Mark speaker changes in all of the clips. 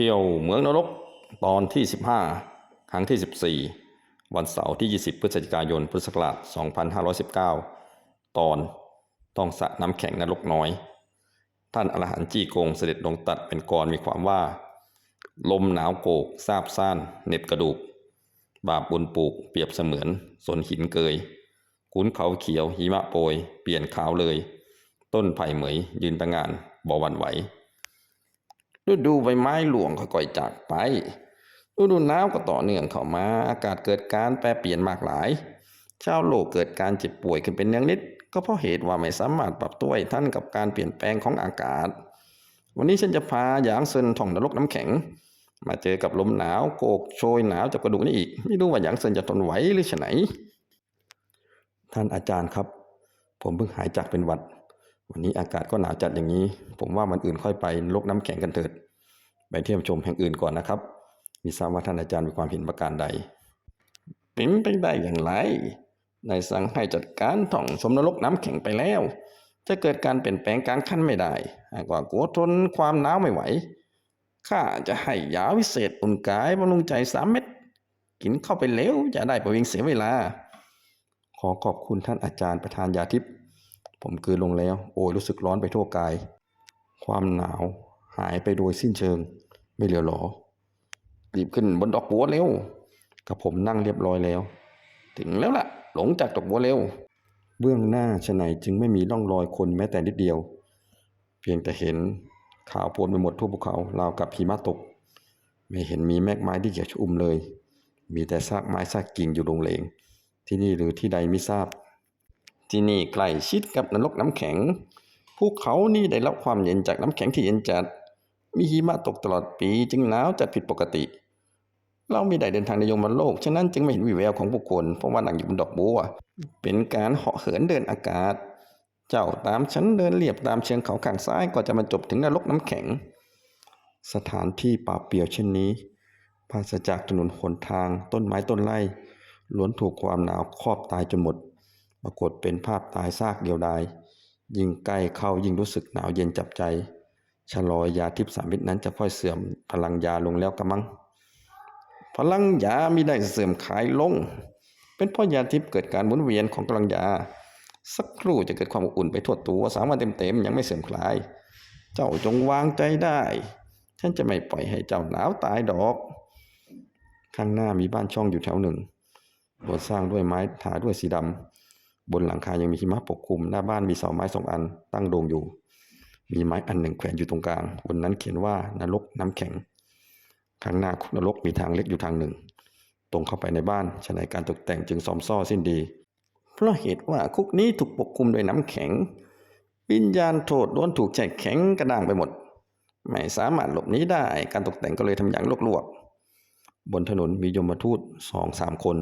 Speaker 1: ที่ยวเมืองนรกตอนที่ 15 ครั้งที่ 14 วันเสาร์ที่ 20 พฤศจิกายน พุทธศักราช 2519 ตอนต้องสะน้ำแข็งนรกน้อย ท่านอรหันต์จี้กงเสด็จลงตัดเป็นกรมีความว่า ลมหนาวโกกซาบซ่านเน็บกระดูก บาปบุญปลูกเปรียบเสมือนสนหินเกยขุนเขาเขียวหิมะโปรยเปลี่ยนขาวเลย ต้นไผ่เหมยยืนตะงานบ่หวั่นไหว ฤดูใบไม้หลวงค่อยๆจากไปฤดูหนาวก็ต่อเนื่องเข้ามา อากาศเกิดการแปรเปลี่ยนมากหลาย ชาวโลกเกิดการเจ็บป่วยขึ้นเป็นเนืองนิด ก็เพราะเหตุว่าไม่สามารถปรับตัวให้ทันกับการเปลี่ยนแปลงของอากาศ วันนี้ฉันจะพาหยางเซินท่องนรกน้ำแข็ง มาเจอกับลมหนาวโกกโชยหนาวจากกระดูกนี่อีก ไม่รู้ว่าหยางเซินจะทนไหวหรือไหนท่านอาจารย์ครับ ผมเพิ่งหายจากเป็นหวัด วันนี้อากาศก็หนาวจัดอย่างนี้ ผมว่ามันอื่นค่อยไปลกน้ำแข็งกันเถิด ไปเที่ยวชมแห่งอื่นก่อนนะครับ มีทราบว่าท่านอาจารย์มีความเห็นประการใดป็นไปได้อย่างไรนายสั่งให้จัดการท่องชมนรกน้ำแข็งไปแล้ว จะเกิดการเปลี่ยนแปลงกลารขั้นไม่ได้หากว่ากัวทนความหนาวไม่ไหวข้าจะให้ยาวิเศษอุ่นกายบำรุงใจสามเม็ดกินเข้าไปเร็วจะได้ประวิงเสียเวลา ขอขอบคุณท่านอาจารย์ประธานยาทิพย์ ผมกลืนลงแล้ว โอ้ยรู้สึกร้อนไปทั่วกาย ความหนาวหายไปโดยสิ้นเชิง ไม่เหลือหรอรีบขึ้นบนดอกบัวเร็วกับผมนั่งเรียบร้อยแล้ว ถึงแล้วล่ะ หลงจากดอกบัวเร็ว เบื้องหน้าชะไหนจึงไม่มีร่องรอยคนแม้แต่นิดเดียว เพียงแต่เห็นขาวโพลนไปหมดทั่วภูเขาราวกับหิมะตก ไม่เห็นมีแมกไม้ที่เขียวชุ่มเลย มีแต่ซากไม้ซากกิ่งอยู่โรงเลง ที่นี่หรือที่ใดไม่ทราบ ที่นี่ใกล้ชิดกับนรกน้ำแข็ง ภูเขานี่ได้รับความเย็นจากน้ำแข็งที่เย็นจัด มีหิมะตกตลอดปีจึงหนาวจัดผิดปกติ เราไม่ได้เดินทางในยมโลก ฉะนั้นจึงไม่เห็นวิแววของบุคคลเพราะว่านั่งอยู่บนดอกบัว เป็นการเหาะเหินเดินอากาศ เจ้าตามฉันเดินเรียบตามเชิงเขาข้างซ้ายก็จะมาจบถึงนรกน้ำแข็ง สถานที่ป่าเปลี่ยวเช่นนี้ปราศจากถนนหนทางต้นไม้ต้นไร่ล้วนถูกความหนาวครอบตายจนหมด ปรากฏเป็นภาพตายซากเดียวดาย ยิ่งใกล้เข้ายิ่งรู้สึกหนาวเย็นจับใจชะลอยยาทิพสามิตนั้นจะค่อยเสื่อมพลังยาลงแล้วกระมัง พลังยามีได้เสื่อมขายลง เป็นเพราะยาทิพเกิดการหมุนเวียนของกลังยา สักครู่จะเกิดความอบอุ่นไปทั่วตัวสามวันเต็มๆยังไม่เสื่อมคลาย เจ้าจงวางใจได้ ฉันจะไม่ปล่อยให้เจ้าหนาวตายดอก ข้างหน้ามีบ้านช่องอยู่แถวหนึ่งโดสร้างด้วยไม้ถาด้วยสีดำ บนหลังคายังมีหิมะปกคลุม หน้าบ้านมีเสาไม้สองอัน ตั้งโด่งอยู่ มีไม้อันหนึ่งแขวนอยู่ตรงกลางบนนั้นเขียนว่านรกน้ำแข็ง ข้างหน้าคุกนรกมีทางเล็กอยู่ทางหนึ่ง ตรงเข้าไปในบ้านฉะนั้นการตกแต่งจึงซอมซ่อสิ้นดี เพราะเหตุว่าคุกนี้ถูกปกคลุมด้วยน้ำแข็ง วิญญาณโทษล้วนถูกใจแข็งกระด้างไปหมด ไม่สามารถหลบหนีได้ การตกแต่งก็เลยทำอย่างลวกๆบนถนนมียมทูตสองสามคน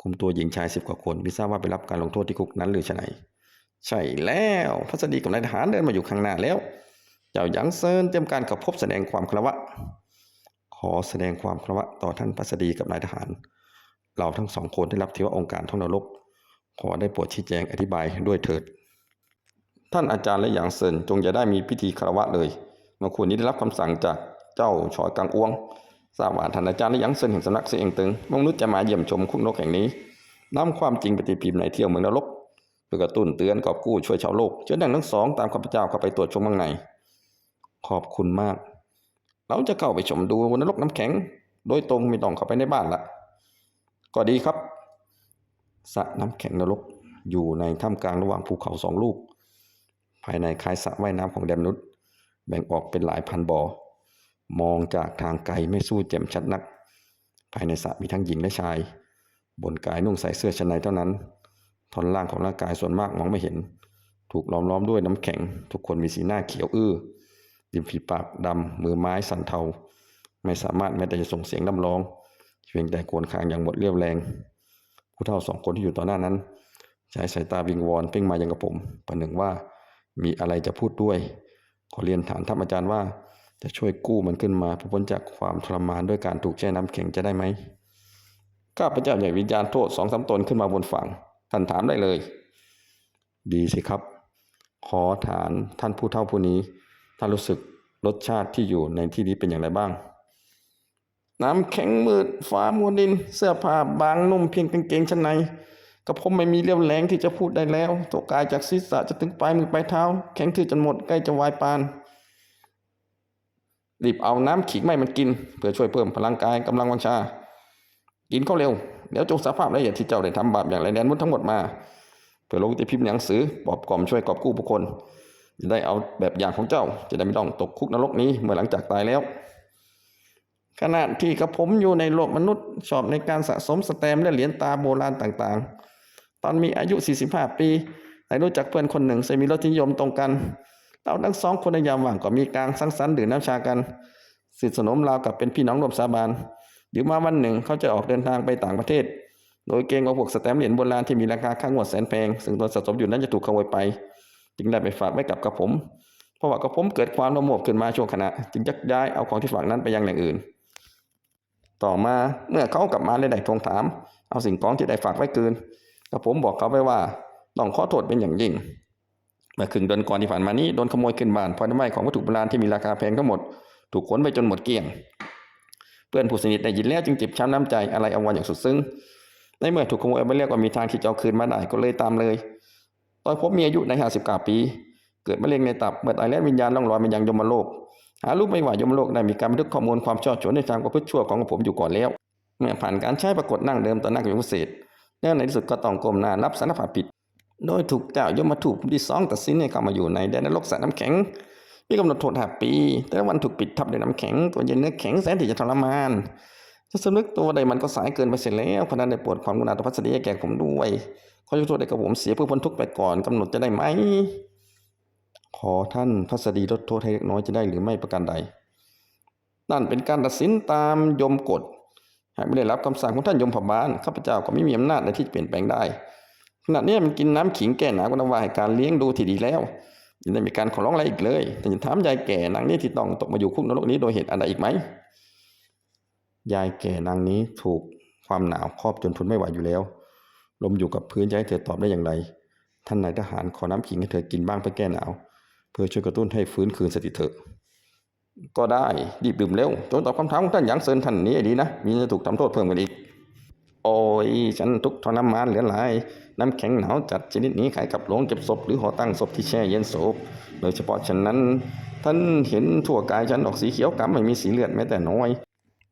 Speaker 1: คุมตัวหญิงชายสิบกว่าคนไม่ทราบว่าไปรับการลงโทษที่คุกนั้นหรือไฉนใช่แล้วพัสดีกับนายทหารเดินมาอยู่ข้างหน้าแล้ว เจ้าหยางเซินเตรียมการเข้าพบแสดงความคารวะ ขอแสดงความคารวะต่อท่านพัสดีกับนายทหาร เราทั้งสองคนได้รับเทวองค์การท่องนรก ขอได้โปรดชี้แจงอธิบายด้วยเถิด ท่านอาจารย์และหยางเซินจงอย่าได้มีพิธีคารวะเลยเมื่อคืนนี้ได้รับคำสั่งจากเจ้าชอยกังอวง ทราบว่าท่านอาจารย์และหยางเซินแห่งสำนักเสียงตึงมงนุษย์จะมาเยี่ยมชมคุกนกแห่งนี้นำความจริงไปตีพิมพ์ในเที่ยวเมืองนรกเพื่อกระตุ้นเตือนกอบกู้ช่วยชาวโลกเชิญดังทั้งสองตามข้าพเจ้าเข้าไปตรวจชมข้างในขอบคุณมาก เราจะเข้าไปชมดูนรกน้ำแข็ง โดยตรงไม่ต้องเข้าไปในบ้านละก็ดีครับสระน้ำแข็งนรกอยู่ในท่ามกลางระหว่างภูเขาสองลูก ภายในคล้ายสระว่ายน้ำของแดมนุษย์แบ่งออกเป็นหลายพันบ่อ มองจากทางไกลไม่สู้แจ่มชัดนัก ภายในสระมีทั้งหญิงและชาย บนกายนุ่งใส่เสื้อชั้นในเท่านั้น ท่อนล่างของร่างกายส่วนมากมองไม่เห็น ถูกล้อมล้อมด้วยน้ำแข็ง ทุกคนมีสีหน้าเขียวอื้อริมฝีปากดำมือไม้สั่นเทา ไม่สามารถแม้แต่จะส่งเสียงน้ำร้องเพียงแต่โกวนคางอย่างหมดเรี่ยวแรง ผู้เฒ่าสองคนที่อยู่ต่อหน้านั้น ใช้สายตาวิงวอนเพ่งมายังกับผมประหนึ่งว่ามีอะไรจะพูดด้วย ขอเรียนถามท่านอาจารย์ว่า จะช่วยกู้มันขึ้นมาพ้นจากความทรมานด้วยการถูกแช่น้ำแข็งจะได้ไหมข้าพเจ้าอยากวิญญาณโทษสองสามตนขึ้นมาบนฝั่ง ท่านถามได้เลย ดีสิครับ ขอถามท่านผู้เฒ่าผู้นี้ ท่านรู้สึกรสชาติที่อยู่ในที่นี้เป็นอย่างไรบ้าง น้ำแข็งมืดฟ้ามัวดิน เสื้อผ้าบางนุ่มเพียงกางเกงชั้นในกระผมไม่มีเรี่ยวแรงที่จะพูดได้แล้วตัวกายจากศีรษะจะถึงปลายมือปลายเท้า แข็งทื่อจนหมดใกล้จะวายปาน รีบเอาน้ำขิงไม่มันกิน เพื่อช่วยเพิ่มพลังกายกำลังวังชา กินเข้าเร็วเดี๋ยวจงสาภาพละเอียดที่เจ้าได้ทำบาปอย่างไรแดนมุดทั้งหมดมา เพื่อลงตีพิมพ์หนังสือปอบกล่อมช่วยกอบกู้ผู้คน จะได้เอาแบบอย่างของเจ้า จะได้ไม่ต้องตกคุกนรกนี้เมื่อหลังจากตายแล้ว ขณะที่กระผมอยู่ในโลกมนุษย์ชอบในการสะสมสแตมและเหรียญตาโบราณต่างๆ ตอนมีอายุ 45 ปีได้รู้จักเพื่อนคนหนึ่งซึ่งมีรสนิยมตรงกัน เราทั้งสองคนในยามว่างก็มีการสังสรรค์ดื่มน้ำชากันสิทสนมราวกับเป็นพี่น้องร่วมสาบานเดี๋ยวมาวันหนึ่งเขาจะออกเดินทางไปต่างประเทศ โดยเกรงว่าพวกสแตมป์เหรียญโบราณที่มีราคาค่างวดแสนแพงซึ่งตนสะสมอยู่นั้นจะถูกขโมยไป จึงได้ไปฝากไว้กับกระผม เพราะว่ากระผมเกิดความระโมบขึ้นมาช่วงขณะ จึงยักย้ายเอาของที่ฝากนั้นไปยังแหล่งอื่น ต่อมาเมื่อเขากลับมาได้ไดทวงถาม เอาสิ่งของที่ได้ฝากไว้คืนกระผมบอกเขาไปว่าต้องขอโทษเป็นอย่างยิ่ง เมื่อครึ่งเดือนก่อนที่ผ่านมานี้โดนขโมยขึ้นบ้านพราะน้ำไม้ของวัตถุโบราณที่มีราคาแพงทั้งหมด ถูกขนไปจนหมดเกลี้ยง เพื่อนผู้สนิทได้ยินแล้วจึงเจ็บช้ำน้ำใจอะไรอาวรณ์อย่างสุดซึ้งในเมื่อถูกขโมยไปเรียกว่ามีทางที่จะเอาคืนมาได้ก็เลยตามเลย ตอนผมมีอายุในห้าสิบเก้าปี เกิดมะเร็งในตับเมื่อตายแล้ววิญญาณล่องลอยมายังยมโลก หารู้ไม่ว่ายมโลกได้มีการบันทึกข้อมูลความชอบฉนในทางประพฤติชั่วของผมอยู่ก่อนแล้ว เมื่อผ่านการใช้ปรากฏนั่งเดิมต่อหน้ากยมเศษแล้วในที่สุดก็ต้องก้มหน้ารับสารภาพผิด โดยถูกเจ้ายมทูตผู้ที่สองตัดสินให้เข้ามาอยู่ในแดนนรกสระน้ำแข็งมีกำหนดโทษหาปี แต่วันถูกปิดทับด้วยน้ำแข็ง ตัวเย็นเนื้อแข็งแสนที่จะทรมานจะสำนึกตัวใดมันก็สายเกินไปเสียแล้วพนันได้ปวดความกุณาต่อพัสดีแก่ผมด้วย ขอยกโทษให้กับผมเสียเพื่อพ้นทุกข์ไปก่อนกำหนดจะได้ไหม ขอท่านพัสดีลดโทษให้เล็กน้อยจะได้หรือไม่ประการใด นั่นเป็นการตัดสินตามยมกฎ หากไม่ได้รับคำสั่งของท่านยมพบาลข้าพเจ้าก็ไม่มีอำนาจในที่จะเปลี่ยนแปลงได้ ขณะนี้มันกินน้ำขิงแก่หนาวก็นว่าให้การเลี้ยงดูที่ดีแล้วยังได้มีการขอร้องอะไรอีกเลย แต่จะถามยายแก่นางนี้ที่ต้องตกมาอยู่คุกนรกนี้โดยเหตุอะไรอีกไหมยายแก่นางนี้ถูกความหนาวครอบจนทนไม่ไหวอยู่แล้ว ลมอยู่กับพื้นจะให้เธอตอบได้อย่างไร ท่านนายทหารขอน้ำขิงให้เธอกินบ้างเพื่อแก้หนาว เพื่อช่วยกระตุ้นให้ฟื้นคืนสติเถอะก็ได้รีบดื่มเร็วจงตอบคำถามของท่านอย่างเซินท่านนี้ดีนะ มีจะถูกทำโทษเพิ่มกันอีก โอ้ย ฉันทุกทรมานเหลือหลาย น้ำแข็งหนาวจัดชนิดนี้ขายกับโรงเก็บศพหรือหอตั้งศพที่แช่เย็นศพโดยเฉพาะฉันนั้น ท่านเห็นทั่วกายฉันออกสีเขียวกำไม่มีสีเลือดแม้แต่น้อย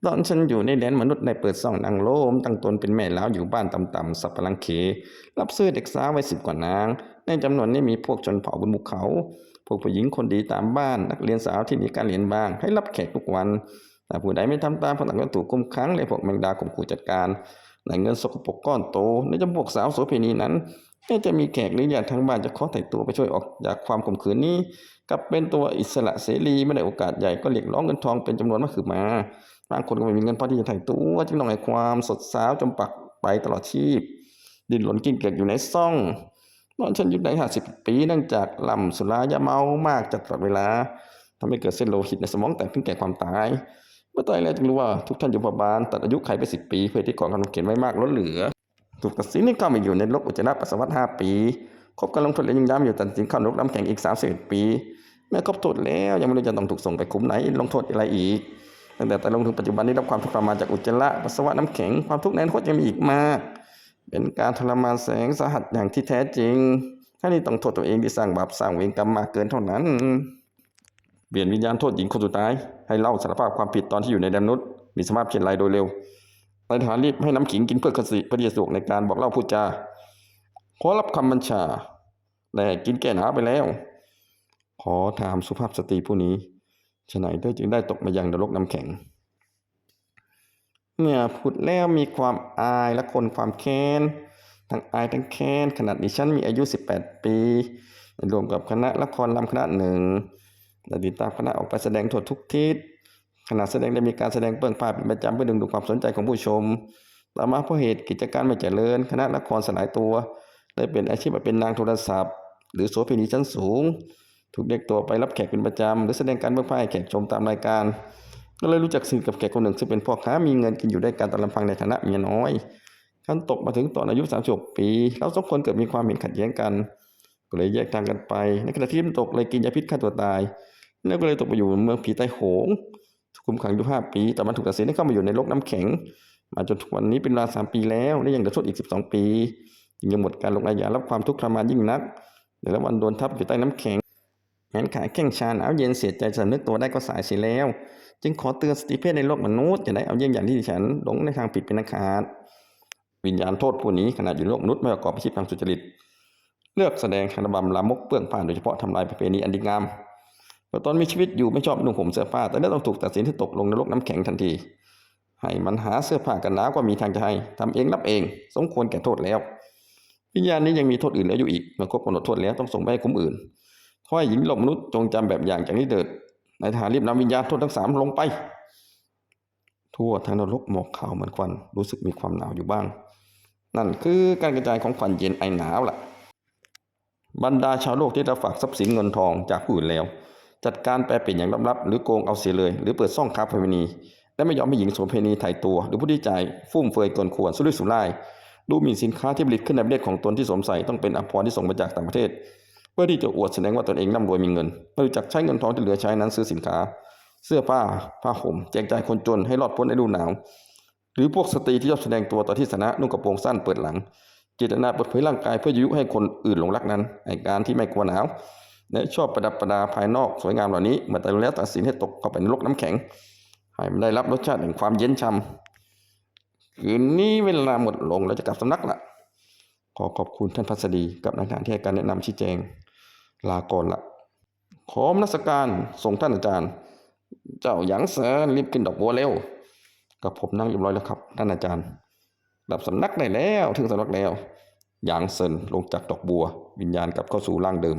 Speaker 1: ตอนฉันอยู่ในแดนมนุษย์ได้เปิดซ่องนางโลม ตั้งตนเป็นแม่ล้าวอยู่บ้านต่ำๆสับปะลังเข รับซื้อเด็กสาวไว้สิบกว่านาง ในจำนวนนี้มีพวกชนเผ่าบนภูเขา พวกผู้หญิงคนดีตามบ้านนักเรียนสาวที่มีการเรียนบ้าง ให้รับแขกทุกวันแต่ผู้ใดไม่ทำตามพนักงานถูกกุมขังเลยพวกแมงดาข่มขู่จัดการ ในเงินสกปรกก้อนโต ในจำพวกสาวโสเภณีนั้นแม้จะมีแขกหรือญาติทางบ้านจะขอไถ่ตัวไปช่วยออกจากความข่มขืนนี้กลับเป็นตัวอิสระเสรีไม่ได้โอกาสใหญ่ก็เรียกร้องเงินทองเป็นจำนวนมากคือมาบางคนก็ไม่มีเงินพอที่จะไถ่ตัวจึงต้องให้ความสดสาวจมปักไปตลอดชีพ ดิ้นหลนกินเกลือกอยู่ในซ่องนอนฉันอยู่ในห้าสิบปีเนื่องจากลำสุรายาเมามากจัดตลอดเวลาทำให้เกิดเส้นโลหิตในสมองแตกถึงแก่ความตาย มื่อตายแล้วจึงรู้ว่าทุกท่านอยู่พบาลตัดอายุไขไปสิบปี เพื่อที่ก่อนกำหนดเขียนไว้มากล้นเหลือ ถูกตัดสินให้เข้ามาอยู่ในโลกอุจจาระปัสสาวะห้าปีครบการลงโทษแล้วยังย้ำอยู่ตัดสินเข้านรกน้ำแข็งอีกสามสิบปีแม้ครบโทษแล้วยังไม่รู้จะต้องถูกส่งไปคุมไหนลงโทษอะไรอีกตั้งแต่แต่ลงถึงปัจจุบันนี้รับความทุกข์ทรมานจากอุจจาระปัสสาวะน้ำแข็งความทุกข์ในอนาคตยังมีอีกมาก เป็นการทรมานแสงสาหัสอย่างที่แท้จริงท่านี้ต้องโทษตัวเองที่สร้างบาปสร้างเวรกรรมมาเกินเท่านั้น เปลี่ยนวิญญาณโทษหญิงคนสุดท้าย ให้เล่าสารภาพความผิดตอนที่อยู่ในแดนนุษย์มีสภาพเช่นไรโดยเร็วนายทหารรีบให้น้ำขิงกินเพื่อคสิพื่อที่จะสะดวกในการบอกเล่าพูดจาขอรับคำบัญชาแต่กินแก้หนาไปแล้ว ขอถามสุภาพสตรีผู้นี้ฉะไหนเธอจึงได้ตกมายังนรกน้ำแข็งเมื่อพูดแล้วมีความอายและคนความแค้น ทั้งอายทั้งแค้นขนาดดิฉันมีอายุ 18 ปีรวมกับคณะละครลำคณะหนึ่ง และติดตามคณะออกไปแสดงทั่วทุกทิศขณะแสดงได้มีการแสดงเปลืองผ้าเป็นประจำเพื่อดึงดูดความสนใจของผู้ชมต่อมาเพราะเหตุกิจการไม่เจริญ คณะละครสลายตัว ได้เป็นอาชีพมาเป็นนางโทรศัพท์ หรือโสเภณีชั้นสูง ถูกเรียกตัวไปรับแขกเป็นประจำหรือแสดงการเบื้องผ้าให้แขกชมตามรายการ ก็เลยรู้จักสนิทกับแขกคนหนึ่ง ซึ่งเป็นพ่อค้ามีเงินกินอยู่ได้การตามลำพังในฐานะเมียน้อยขั้นตกมาถึงตอนอายุ36ปีเราสองคนเกิดมีความเห็นขัดแย้งกันก็เลยแยกทางกันไป ในขณะที่ตกเลยกินยาพิษฆ่าตัวตาย แล้วก็เลยตกไปอยู่เมืองผีใต้โหงถูกคุมขังอยู่ห้าปี แต่มันถูกตัดสินให้เข้ามาอยู่ในโลกน้ำแข็ง มาจนทุกวันนี้เป็นเวลาสามปีแล้วและยังเหลือโทษอีกสิบสองปียังหมดการลงอาญารับความทุกข์ทรมานยิ่งนักเดี๋ยวละวันโดนทับอยู่ใต้น้ำแข็งแขนขาแข้งชาหนาวเย็นเสียใจจะนึกตัวได้ก็สายเสียแล้ว จึงขอเตือนสติเพศในโลกมนุษย์จะได้เอาเยี่ยงอย่างที่ดิฉันหลงในทางผิดเป็นอันขาดวิญญาณโทษผู้นี้ขณะอยู่ในโลกมนุษย์ไม่ประกอบอาชีพทางสุจริต เลือกแสดงคารบำลามกเปื้องผ่านโดยเฉพาะทำลายประเพณีอันดีงาม เมื่อตอนมีชีวิตอยู่ไม่ชอบนุ่งห่มเสื้อผ้า แต่ได้ต้องถูกตัดสินให้ตกลงนโลกน้ำแข็งทันที ให้มันหาเสื้อผ้ากันหนาวก็มีทางจะให้ทำเองรับเอง สมควรแก่โทษแล้ว วิญญาณนี้ยังมีโทษอื่นเหลืออยู่อีกเมื่อครบกำหนดโทษแล้วต้องส่งไปให้คุ้มอื่นขอให้หญิงโลกมนุษย์จงจำแบบอย่างจากนี้เถิดในทหารรีบนำวิญญาณโทษทั้งสามลงไป ทั่วทั้งนรกหมอกขาวเหมือนควันรู้สึกมีความหนาวอยู่บ้าง นั่นคือการกระจายของควันเย็นไอหนาวล่ะ บรรดาชาวโลกที่รับฝากทรัพย์สินเงินทองจากผู้อื่นแล้ว จัดการแปลเปลี่ยนอย่างลับๆหรือโกงเอาเสียเลย หรือเปิดซ่องค้าประเวณีและไม่ยอมให้หญิงโสเภณีถ่ายตัว หรือผู้ที่จ่ายฟุ่มเฟือยเกินควรสุรุ่ยสุร่ายดูหมิ่นสินค้าที่ผลิตขึ้นในประเทศของตนที่สวมใส่ต้องเป็นอภรณ์ที่ส่งมาจากต่างประเทศ เพื่อที่จะอวดแสดงว่าตนเองร่ำรวยมีเงินไม่รู้จักใช้เงินทองที่เหลือใช้นั้นซื้อสินค้า เสื้อผ้าผ้าห่มแจกจ่ายคนจนให้รอดพ้นในฤดูหนาว หรือพวกสตรีที่ชอบแสดงตัวต่อที่สนะนุ่งกระโปรงสั้นเปิดหลังเจตนาเปิดเผยร่างกายเพื่อยุให้คนอื่นหลงรักนั้นไอการที่ไม่กลัวหนาว และชอบประดับประดาภายนอกสวยงามเหล่านี้เมื่อแต่แล้วตัดสินให้ตกเข้าไปในโลกน้ำแข็งให้มันได้รับรสชาติแห่งความเย็นช่ำคืนนี้เวลาหมดลงเราจะกลับสำนักละขอขอบคุณท่านพัสดีกับนักงานที่ให้การแนะนำชี้แจงลาก่อนละขอมนัสการส่งท่านอาจารย์ เจ้าหยางเสนรีบขึ้นดอกบัวเร็ว กับผมนั่งเรียบร้อยแล้วครับ ท่านอาจารย์กลับสำนักได้แล้วถึงสำนักแล้วหยางเซินลงจากดอกบัว วิญญาณกลับเข้าสู่ร่างเดิม